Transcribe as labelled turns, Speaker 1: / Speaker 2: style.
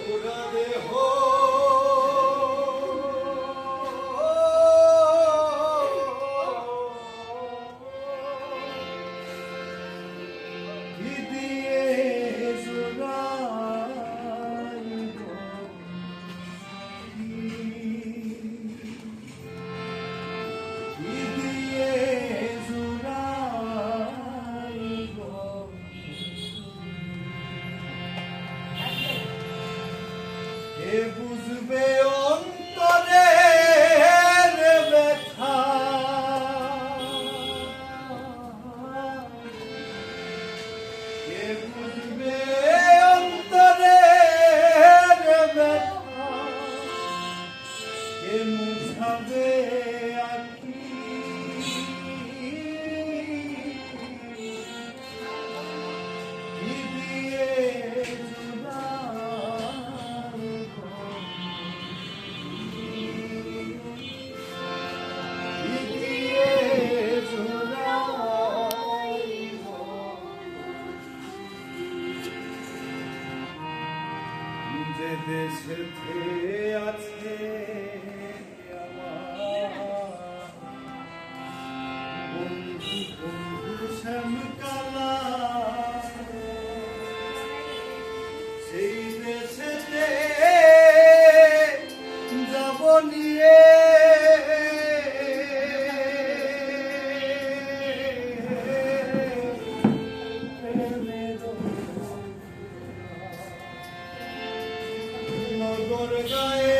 Speaker 1: পুরা দেহ Give me যে দেশেতে আছে বন্ধু বন্ধু শ্যামকালা। সেই দেশেতে যাব Jai